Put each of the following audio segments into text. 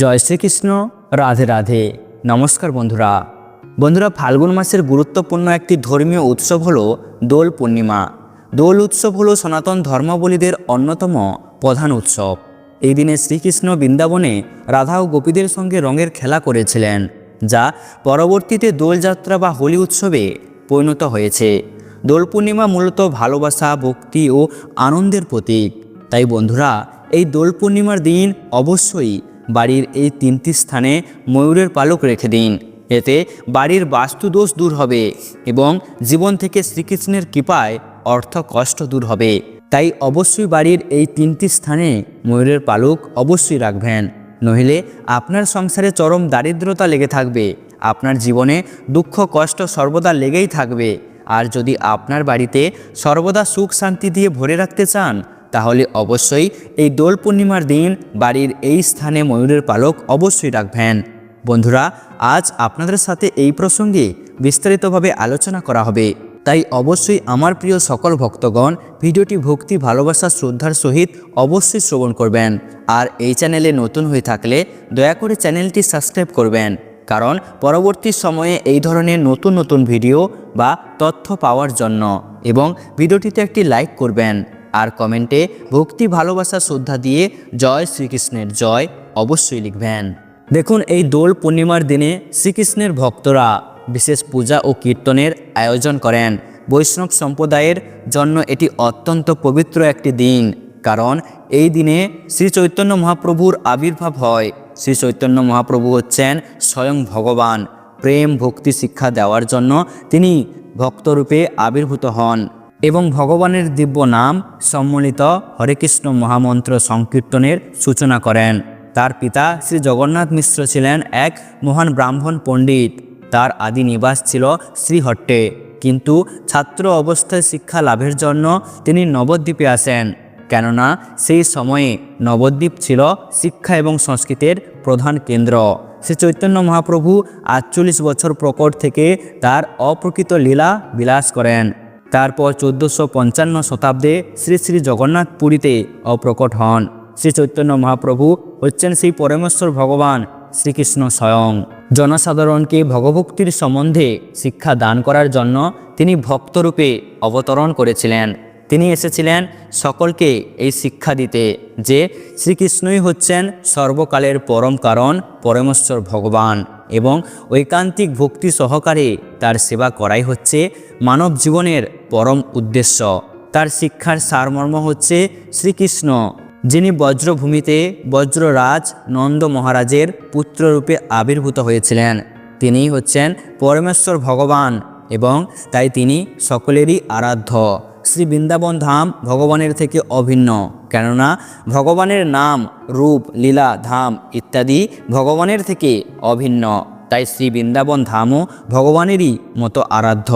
জয় শ্রীকৃষ্ণ, রাধে রাধে। নমস্কার বন্ধুরা। বন্ধুরা, ফাল্গুন মাসের গুরুত্বপূর্ণ একটি ধর্মীয় উৎসব হল দোল পূর্ণিমা। দোল উৎসব হল সনাতন ধর্মাবলীদের অন্যতম প্রধান উৎসব। এই দিনে শ্রীকৃষ্ণ বৃন্দাবনে রাধা ও গোপীদের সঙ্গে রঙের খেলা করেছিলেন, যা পরবর্তীতে দোলযাত্রা বা হোলি উৎসবে পরিণত হয়েছে। দোল পূর্ণিমা মূলত ভালোবাসা, ভক্তি ও আনন্দের প্রতীক। তাই বন্ধুরা, এই দোল পূর্ণিমার দিন অবশ্যই বাড়ির এই তিনটি স্থানে ময়ূরের পালক রেখে দিন। এতে বাড়ির বাস্তুদোষ দূর হবে এবং জীবন থেকে শ্রীকৃষ্ণের কৃপায় অর্থ কষ্ট দূর হবে। তাই অবশ্যই বাড়ির এই তিনটি স্থানে ময়ূরের পালক অবশ্যই রাখবেন। নইলে আপনার সংসারে চরম দারিদ্রতা লেগে থাকবে, আপনার জীবনে দুঃখ কষ্ট সর্বদা লেগেই থাকবে। আর যদি আপনার বাড়িতে সর্বদা সুখ শান্তি দিয়ে ভরে রাখতে চান তাহলে অবশ্যই এই দোল পূর্ণিমার দিন বাড়ির এই স্থানে ময়ূরের পালক অবশ্যই রাখবেন। বন্ধুরা, আজ আপনাদের সাথে এই প্রসঙ্গে বিস্তারিতভাবে আলোচনা করা হবে। তাই অবশ্যই আমার প্রিয় সকল ভক্তগণ ভিডিওটি ভক্তি, ভালোবাসা, শ্রদ্ধার সহিত অবশ্যই শ্রবণ করবেন। আর এই চ্যানেলে নতুন হয়ে থাকলে দয়া করে চ্যানেলটি সাবস্ক্রাইব করবেন। কারণ পরবর্তী সময়ে এই ধরনের নতুন নতুন ভিডিও বা তথ্য পাওয়ার জন্য এবং ভিডিওটিতে একটি লাইক করবেন। আর কমেন্টে ভক্তি, ভালোবাসা, শ্রদ্ধা দিয়ে জয় শ্রীকৃষ্ণের জয় অবশ্যই লিখবেন। দেখুন এই দোল পূর্ণিমার দিনে শ্রীকৃষ্ণের ভক্তরা বিশেষ পূজা ও কীর্তনের আয়োজন করেন। বৈষ্ণব সম্প্রদায়ের জন্য এটি অত্যন্ত পবিত্র একটি দিন। কারণ এই দিনে শ্রী চৈতন্য মহাপ্রভুর আবির্ভাব হয়। শ্রী চৈতন্য মহাপ্রভু হচ্ছেন স্বয়ং ভগবান। প্রেম, ভক্তি, শিক্ষা দেওয়ার জন্য তিনি ভক্তরূপে আবির্ভূত হন। এবং ভগবানের দিব্য নাম সম্মিলিত হরে কৃষ্ণ মহামন্ত্র সংকীর্তনের সূচনা করেন। তার পিতা শ্রী জগন্নাথ মিশ্র ছিলেন এক মহান ব্রাহ্মণ পণ্ডিত। তার আদি নিবাস ছিল শ্রীহট্টে। কিন্তু ছাত্র অবস্থায় শিক্ষা লাভের জন্য তিনি নবদ্বীপে আসেন। কেননা সেই সময়ে নবদ্বীপ ছিল শিক্ষা এবং সংস্কৃতের প্রধান কেন্দ্র। শ্রী চৈতন্য মহাপ্রভু আটচল্লিশ বছর প্রকট থেকে তার অপ্রকৃত লীলা বিলাস করেন। তারপর চোদ্দোশো পঞ্চান্ন শতাব্দে শ্রী শ্রী জগন্নাথ পুরীতে অপ্রকট হন। শ্রী চৈতন্য মহাপ্রভু হচ্ছেন সেই পরমেশ্বর ভগবান শ্রীকৃষ্ণ স্বয়ং। জনসাধারণকে ভগভক্তির সম্বন্ধে শিক্ষা দান করার জন্য তিনি ভক্তরূপে অবতরণ করেছিলেন। তিনি এসেছিলেন সকলকে এই শিক্ষা দিতে যে শ্রীকৃষ্ণই হচ্ছেন সর্বকালের পরম কারণ, পরমেশ্বর ভগবান। এবং ঐকান্তিক ভক্তি সহকারে তার সেবা করাই হচ্ছে মানব জীবনের পরম উদ্দেশ্য। তার শিক্ষার সারমর্ম হচ্ছে শ্রীকৃষ্ণ, যিনি বজ্রভূমিতে বজ্ররাজ নন্দ মহারাজের পুত্ররূপে আবির্ভূত হয়েছিলেন। তিনিই হচ্ছেন পরমেশ্বর ভগবান এবং তাই তিনি সকলেরই আরাধ্য। শ্রী বৃন্দাবন ধাম ভগবানের থেকে অভিন্ন। কেননা ভগবানের নাম, রূপ, লীলা, ধাম ইত্যাদি ভগবানের থেকে অভিন্ন। তাই শ্রী বৃন্দাবন ধামও ভগবানেরই মতো আরাধ্য।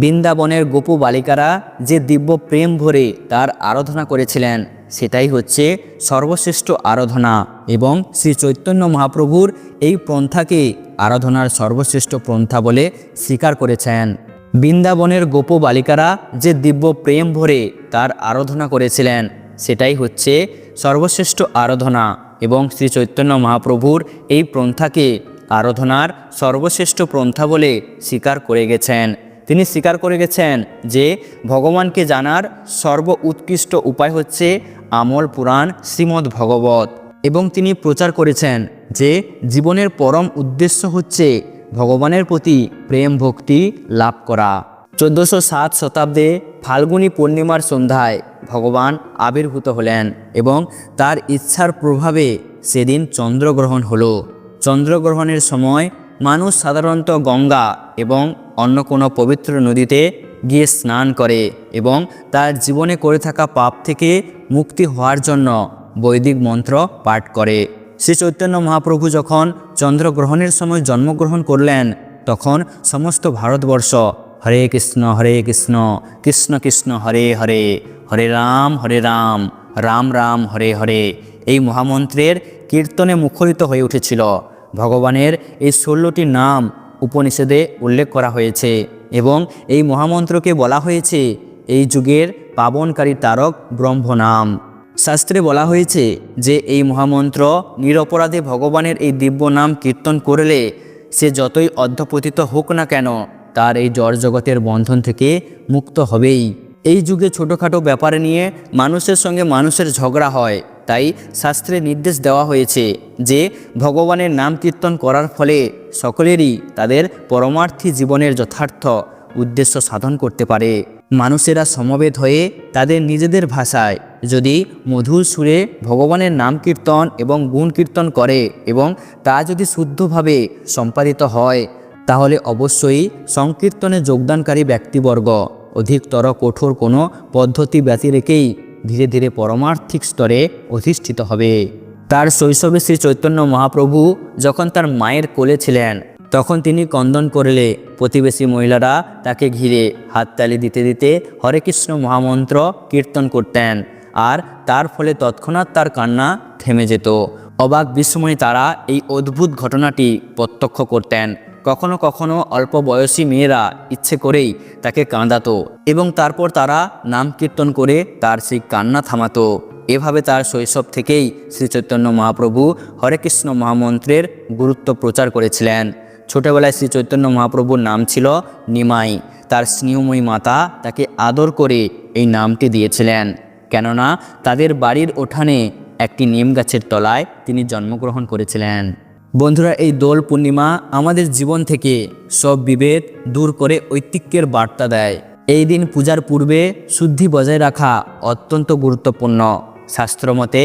বৃন্দাবনের গোপু বালিকারা যে দিব্য প্রেম ভরে তার আরাধনা করেছিলেন, সেটাই হচ্ছে সর্বশ্রেষ্ঠ আরাধনা এবং শ্রী চৈতন্য মহাপ্রভুর এই পন্থাকে আরাধনার সর্বশ্রেষ্ঠ পন্থা বলে স্বীকার করেছেন। বৃন্দাবনের গোপ বালিকারা যে দিব্য প্রেম ভরে তার আরাধনা করেছিলেন সেটাই হচ্ছে সর্বশ্রেষ্ঠ আরাধনা এবং শ্রী চৈতন্য মহাপ্রভুর এই পন্থাকে আরাধনার সর্বশ্রেষ্ঠ পন্থা বলে স্বীকার করে গেছেন। তিনি স্বীকার করে গেছেন যে ভগবানকে জানার সর্ব উৎকৃষ্ট উপায় হচ্ছে আমল পুরাণ শ্রীমদ্ ভগবত এবং তিনি প্রচার করেছেন যে জীবনের পরম উদ্দেশ্য হচ্ছে ভগবানের প্রতি প্রেম ভক্তি লাভ করা। চোদ্দোশো সাত শতাব্দে ফাল্গুনী পূর্ণিমার সন্ধ্যায় ভগবান আবির্ভূত হলেন এবং তার ইচ্ছার প্রভাবে সেদিন চন্দ্রগ্রহণ হলো। চন্দ্রগ্রহণের সময় মানুষ সাধারণত গঙ্গা এবং অন্য কোনো পবিত্র নদীতে গিয়ে স্নান করে এবং তার জীবনে করে থাকা পাপ থেকে মুক্তি হওয়ার জন্য বৈদিক মন্ত্র পাঠ করে। শ্রী চৈতন্য মহাপ্রভু যখন চন্দ্রগ্রহণের সময় জন্মগ্রহণ করলেন, তখন সমস্ত ভারতবর্ষ হরে কৃষ্ণ হরে কৃষ্ণ কৃষ্ণ কৃষ্ণ, হরে হরে হরে রাম হরে রাম রাম রাম, হরে হরে। এই মহামন্ত্রের কীর্তনে মুখরিত হয়ে উঠেছিল। ভগবানের এই ষোলোটি নাম উপনিষদে উল্লেখ করা হয়েছে এবং এই মহামন্ত্রকে বলা হয়েছে এই যুগের পাবনকারী তারক ব্রহ্ম নাম শাস্ত্রে বলা হয়েছে যে এই মহামন্ত্র নিরপরাধে ভগবানের এই দিব্য নাম কীর্তন করলে সে যতই অধ্যপতিত হোক না কেন, তার এই জড় জগতের বন্ধন থেকে মুক্ত হবেই। এই যুগে ছোটোখাটো ব্যাপার নিয়ে মানুষের সঙ্গে মানুষের ঝগড়া হয়, তাই শাস্ত্রে নির্দেশ দেওয়া হয়েছে যে ভগবানের নাম কীর্তন করার ফলে সকলেরই তাদের পরমার্থী জীবনের যথার্থ উদ্দেশ্য সাধন করতে পারে। মানুষেরা সমবেত হয়ে তাদের নিজেদের ভাষায় যদি মধুর সুরে ভগবানের নাম কীর্তন এবং গুণ কীর্তন করে এবং তা যদি শুদ্ধভাবে সম্পাদিত হয়, তাহলে অবশ্যই সংকীর্তনে যোগদানকারী ব্যক্তিবর্গ। অধিকতর কঠোর কোনো পদ্ধতি ব্যতি রেখেই ধীরে ধীরে পরমার্থিক স্তরে অধিষ্ঠিত হবে। তার শৈশবে শ্রী চৈতন্য মহাপ্রভু যখন তার মায়ের কোলে ছিলেন, তখন তিনি কন্দন করলে প্রতিবেশী মহিলারা তাকে ঘিরে হাততালি দিতে দিতে হরে কৃষ্ণ মহামন্ত্র কীর্তন করতেন আর তার ফলে তৎক্ষণাৎ তার কান্না থেমে যেত। অবাক বিস্ময়ে তারা এই অদ্ভুত ঘটনাটি প্রত্যক্ষ করতেন। কখনো কখনো অল্প বয়সী মেয়েরা ইচ্ছে করেই তাকে কাঁদাতো এবং তারপর তারা নাম কীর্তন করে তার সেই কান্না থামাতো। এভাবে তার শৈশব থেকেই শ্রী চৈতন্য মহাপ্রভু হরে কৃষ্ণ মহামন্ত্রের গুরুত্ব প্রচার করেছিলেন। ছোটবেলায় শ্রী চৈতন্য মহাপ্রভুর নাম ছিল নিমাই। তার স্নেহময়ী মাতা তাকে আদর করে এই নামটি দিয়েছিলেন। কেননা তাদের বাড়ির ওঠানে একটি নিম গাছের তলায় তিনি জন্মগ্রহণ করেছিলেন। বন্ধুরা, এই দোল পূর্ণিমা আমাদের জীবন থেকে সব বিভেদ দূর করে ঐতিহ্যের বার্তা দেয়। এই দিন পূজার পূর্বে শুদ্ধি বজায় রাখা অত্যন্ত গুরুত্বপূর্ণ। শাস্ত্রমতে,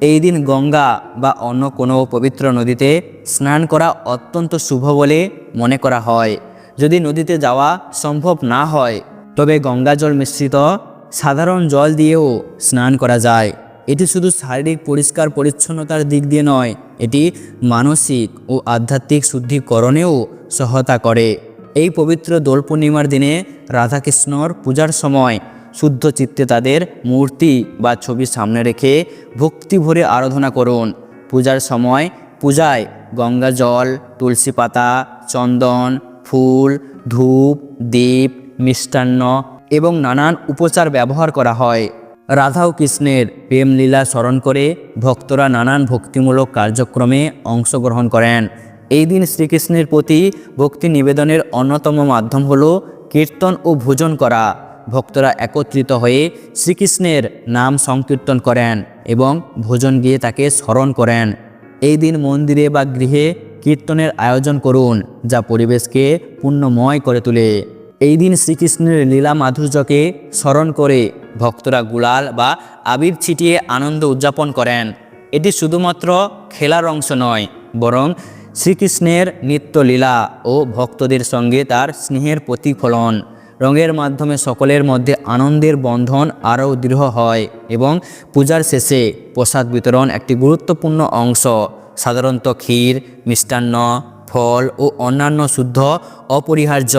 এই দিন গঙ্গা বা অন্য কোনো পবিত্র নদীতে স্নান করা অত্যন্ত শুভ বলে মনে করা হয়। যদি নদীতে যাওয়া সম্ভব না হয়, তবে গঙ্গা জল মিশ্রিত সাধারণ জল দিয়েও স্নান করা যায়। এটি শুধু শারীরিক পরিষ্কার পরিচ্ছন্নতার দিক দিয়ে নয় এটি মানসিক ও আধ্যাত্মিক শুদ্ধিকরণেও সহায়তা করে। এই পবিত্র দোল পূর্ণিমার দিনে রাধাকৃষ্ণর পূজার সময় শুদ্ধ চিত্তে তাদের মূর্তি বা ছবি সামনে রেখে ভক্তি ভরে আরাধনা করুন। পূজার সময় পূজায় গঙ্গা জল, তুলসী পাতা, চন্দন, ফুল, ধূপ, দীপ, মিষ্টান্ন এবং নানান উপচার ব্যবহার করা হয়। রাধা ও কৃষ্ণের প্রেমলীলা স্মরণ করে ভক্তরা নানান ভক্তিমূলক কার্যক্রমে অংশগ্রহণ করেন। এই দিন শ্রীকৃষ্ণের প্রতি ভক্তি নিবেদনের অন্যতম মাধ্যম হল কীর্তন ও ভোজন করা। ভক্তরা একত্রিত হয়ে শ্রীকৃষ্ণের নাম সংকীর্তন করেন এবং ভোজন গিয়ে তাকে স্মরণ করেন। এই দিন মন্দিরে বা গৃহে কীর্তনের আয়োজন করুন, যা পরিবেশকে পুণ্যময় করে তোলে। এই দিন শ্রীকৃষ্ণের লীলা মাধুর্যকে স্মরণ করে ভক্তরা গুলাল বা আবির ছিটিয়ে আনন্দ উদযাপন করেন। এটি শুধুমাত্র খেলার অংশ নয়, বরং শ্রীকৃষ্ণের নিত্যলীলা ও ভক্তদের সঙ্গে তার স্নেহের প্রতিফলন। রঙের মাধ্যমে সকলের মধ্যে আনন্দের বন্ধন আরও দৃঢ় হয় এবং পূজার শেষে প্রসাদ বিতরণ একটি গুরুত্বপূর্ণ অংশ। সাধারণত ক্ষীর, মিষ্টান্ন, ফল ও অন্যান্য শুদ্ধ অপরিহার্য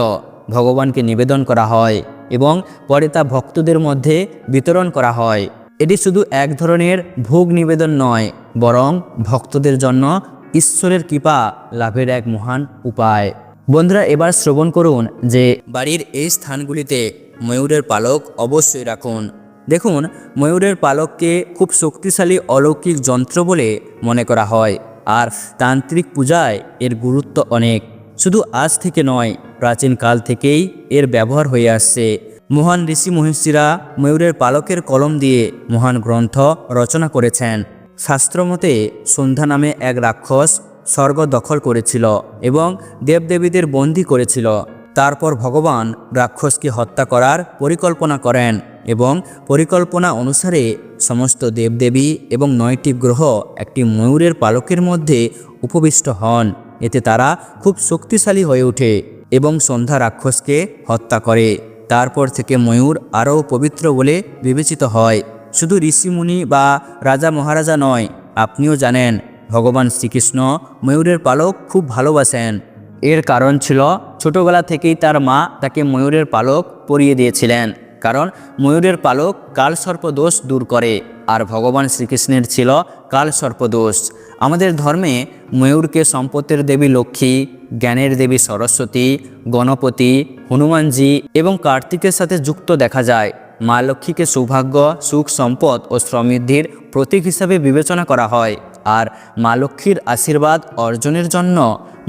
ভগবানকে নিবেদন করা হয়। এবং পরে তা ভক্তদের মধ্যে বিতরণ করা হয়। এটি শুধু এক ধরনের ভোগ নিবেদন নয়, বরং ভক্তদের জন্য ঈশ্বরের কৃপা লাভের এক মহান উপায়। বন্ধুরা, এবার শ্রবণ করুন যে বাড়ির এই স্থানগুলিতে ময়ূরের পালক অবশ্যই রাখুন। দেখুন, ময়ূরের পালককে খুব শক্তিশালী অলৌকিক যন্ত্র বলে মনে করা হয়, আর তান্ত্রিক পূজায় এর গুরুত্ব অনেক। শুধু আজ থেকে নয়, প্রাচীন কাল থেকেই এর ব্যবহার হয়ে আসছে। মহান ঋষি মহিষীরা ময়ূরের পালকের কলম দিয়ে মহান গ্রন্থ রচনা করেছেন। শাস্ত্রমতে সন্ধ্যা নামে এক রাক্ষস স্বর্গ দখল করেছিল এবং দেবদেবীদের বন্দী করেছিল। তারপর ভগবান রাক্ষসকে হত্যা করার পরিকল্পনা করেন এবং পরিকল্পনা অনুসারে সমস্ত দেবদেবী এবং নয়টি গ্রহ একটি ময়ূরের পালকের মধ্যে উপবিষ্ট হন। এতে তারা খুব শক্তিশালী হয়ে ওঠে এবং সন্ধ্যা রাক্ষসকে হত্যা করে। তারপর থেকে ময়ূর আরও পবিত্র বলে বিবেচিত হয়। শুধু ঋষিমুনি বা রাজা মহারাজা নয়, আপনিও জানেন, ভগবান শ্রীকৃষ্ণ ময়ূরের পালক খুব ভালোবাসেন। এর কারণ ছিল, ছোটবেলা থেকেই তার মা তাকে ময়ূরের পালক পরিয়ে দিয়েছিলেন। কারণ ময়ূরের পালক কালসর্প দোষ দূর করে। আর ভগবান শ্রীকৃষ্ণের ছিল কালসর্পদোষ আমাদের ধর্মে ময়ূরকে সম্পত্তির দেবী লক্ষ্মী, জ্ঞানের দেবী সরস্বতী, গণপতি, হনুমানজি এবং কার্তিকের সাথে যুক্ত দেখা যায়। মা লক্ষ্মীকে সৌভাগ্য, সুখ, সম্পদ ও সমৃদ্ধির প্রতীক হিসাবে বিবেচনা করা হয়। আর মা লক্ষ্মীর আশীর্বাদ অর্জনের জন্য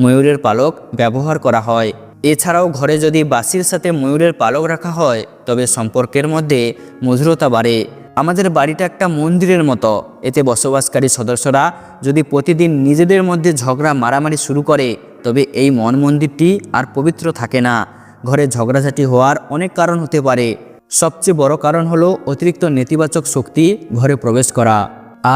ময়ূরের পালক ব্যবহার করা হয়। এছাড়াও ঘরে যদি বাসির সাথে ময়ূরের পালক রাখা হয়, তবে সম্পর্কের মধ্যে মধুরতা বাড়ে। আমাদের বাড়িটা একটা মন্দিরের মতো। এতে বসবাসকারী সদস্যরা যদি প্রতিদিন নিজেদের মধ্যে ঝগড়া মারামারি শুরু করে, তবে এই মন মন্দিরটি আর পবিত্র থাকে না। ঘরে ঝগড়াঝাটি হওয়ার অনেক কারণ হতে পারে। সবচেয়ে বড় কারণ হলো অতিরিক্ত নেতিবাচক শক্তি ঘরে প্রবেশ করা।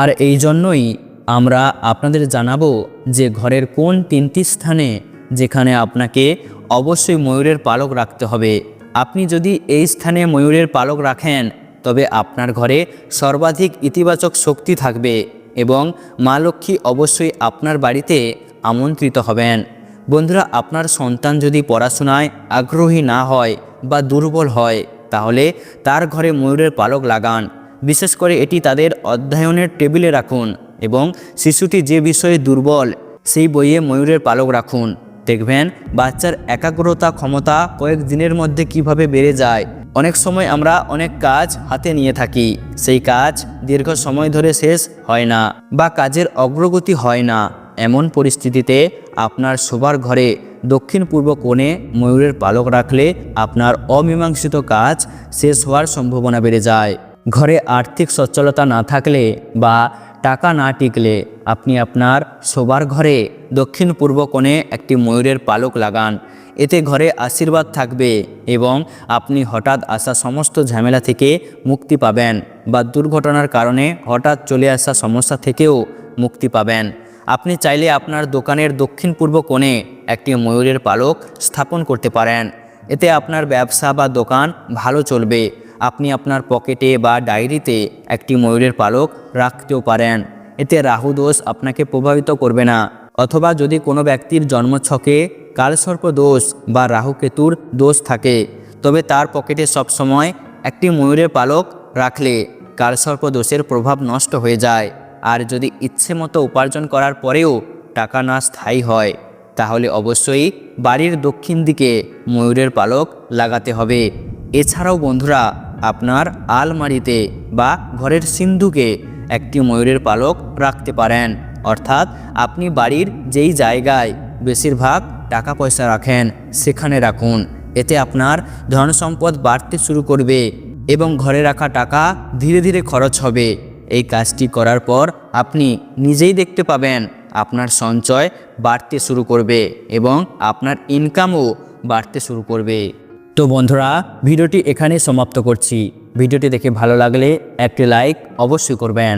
আর এই জন্যই আমরা আপনাদের জানাব যে ঘরের কোন তিনটি স্থানে যেখানে আপনাকে অবশ্যই ময়ূরের পালক রাখতে হবে। আপনি যদি এই স্থানে ময়ূরের পালক রাখেন তবে আপনার ঘরে সর্বাধিক ইতিবাচক শক্তি থাকবে এবং মা লক্ষ্মী অবশ্যই আপনার বাড়িতে আমন্ত্রিত হবেন। বন্ধুরা, আপনার সন্তান যদি পড়াশোনায় আগ্রহী না হয় বা দুর্বল হয়, তাহলে তার ঘরে ময়ূরের পালক লাগান। বিশেষ করে এটি তাদের অধ্যয়নের টেবিলে রাখুন এবং শিশুটি যে বিষয়ে দুর্বল, সেই বইয়ে ময়ূরের পালক রাখুন। দেখবেন বাচ্চার একাগ্রতা, ক্ষমতা কয়েক দিনের মধ্যে কীভাবে বেড়ে যায়। অনেক সময় আমরা অনেক কাজ হাতে নিয়ে থাকি, সেই কাজ দীর্ঘ সময় ধরে শেষ হয় না বা কাজের অগ্রগতি হয় না। এমন পরিস্থিতিতে আপনার শোবার ঘরে দক্ষিণ পূর্ব কোণে ময়ূরের পালক রাখলে আপনার অমীমাংসিত কাজ শেষ হওয়ার সম্ভাবনা বেড়ে যায়। ঘরে আর্থিক সচ্ছলতা না থাকলে বা টাকা না টিকলে আপনি আপনার শোবার ঘরে দক্ষিণ পূর্ব কোণে একটি ময়ূরের পালক লাগান। এতে ঘরে আশীর্বাদ থাকবে এবং আপনি হঠাৎ আসা সমস্ত ঝামেলা থেকে মুক্তি পাবেন বা দুর্ঘটনার কারণে হঠাৎ চলে আসা সমস্যা থেকেও মুক্তি পাবেন। আপনি চাইলে আপনার দোকানের দক্ষিণ পূর্ব কোণে একটি ময়ূরের পালক স্থাপন করতে পারেন। এতে আপনার ব্যবসা বা দোকান ভালো চলবে। আপনি আপনার পকেটে বা ডায়েরিতে একটি ময়ূরের পালক রাখতেও পারেন। এতে রাহু দোষ আপনাকে প্রভাবিত করবে না। অথবা যদি কোনো ব্যক্তির জন্মছকে কালসর্প দোষ বা রাহুকেতুর দোষ থাকে, তবে তার পকেটে সবসময় একটি ময়ূরের পালক রাখলে কালসর্প দোষের প্রভাব নষ্ট হয়ে যায়। আর যদি ইচ্ছে মতো উপার্জন করার পরেও টাকা না স্থায়ী হয়, তাহলে অবশ্যই বাড়ির দক্ষিণ দিকে ময়ূরের পালক লাগাতে হবে। এছাড়াও বন্ধুরা আপনার আলমারিতে বা ঘরের সিন্ধুকে একটি ময়ূরের পালক রাখতে পারেন। অর্থাৎ আপনি বাড়ির যেই জায়গায় বেশিরভাগ টাকা পয়সা রাখেন, সেখানে রাখুন। এতে আপনার ধন সম্পদ বাড়তে শুরু করবে এবং ঘরে রাখা টাকা ধীরে ধীরে খরচ হবে। এই কাজটি করার পর আপনি নিজেই দেখতে পাবেন আপনার সঞ্চয় বাড়তে শুরু করবে এবং আপনার ইনকামও বাড়তে শুরু করবে। তো বন্ধুরা ভিডিওটি এখানে সমাপ্ত করছি। ভিডিওটি দেখে ভালো লাগলে একটি লাইক অবশ্যই করবেন।